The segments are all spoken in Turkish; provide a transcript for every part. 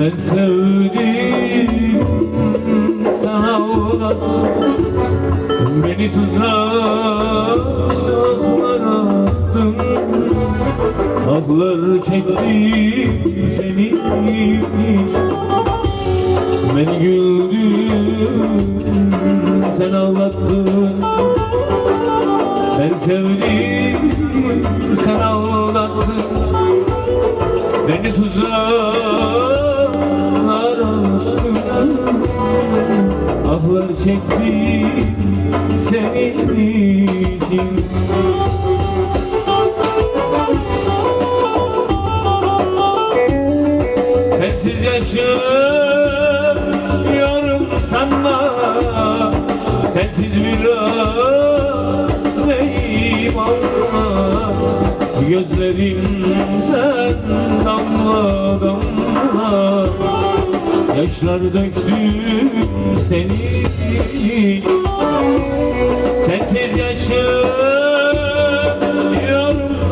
Ben sevdim sen ağlattın Beni tuzaklara attın. Ahlar çektim seni. Ben güldüm sen ağlattın. Ben sevdim sen ağlattın. Beni tuzaklara Senin için Sensiz yaşıyorum sanma Sensiz bir neyim anla Gözlerimden damla damla Yaşlar döktüm senin Sensiz yaşıyorum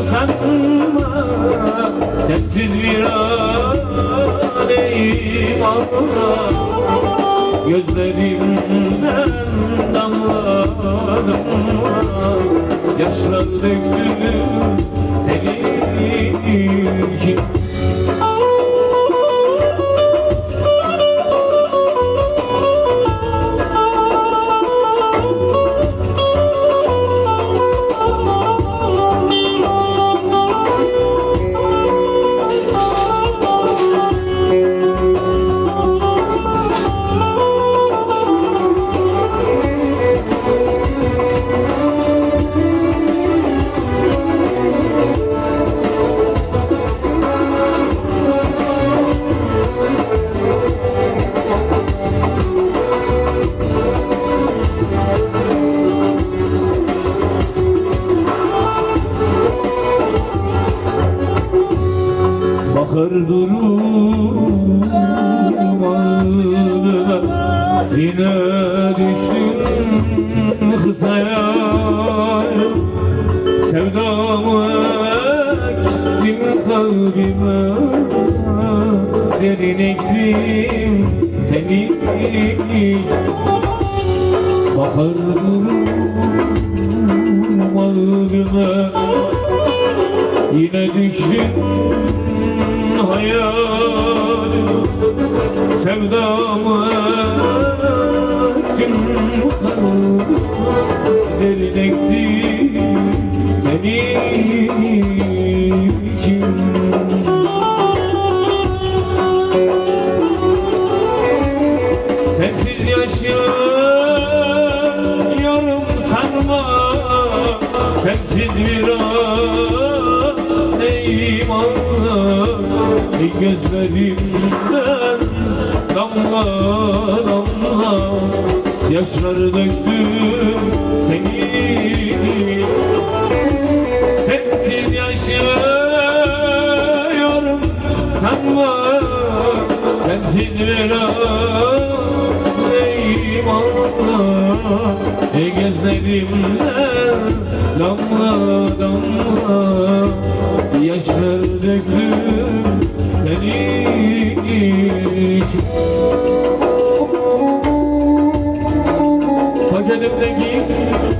sanma. Sensiz bir aleyhim Allah Gözlerimden damla damla Yaşlar döktüm Bakar durum ağrına Yine düştüm hızaya Sevdamı ektim kalbime Derin ektim seni Bakar durum ağrına Yine düştüm hayal Sevdamı ettim kaldım Gözlerimden damla damla Yaşlar döktüm seni. Sensiz yaşıyorum sanma Sensiz bir neyim anla E gözlerimden Paketimdeki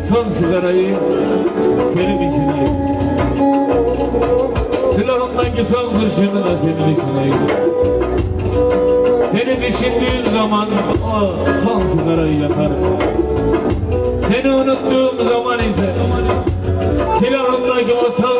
son sigarayı senin için ayırdım Silahımdaki son kurşunu da senin için ayırdım Seni düşündüğüm zaman o son sigarayı yakarım. Seni unuttuğum zaman ise Silahımdaki o son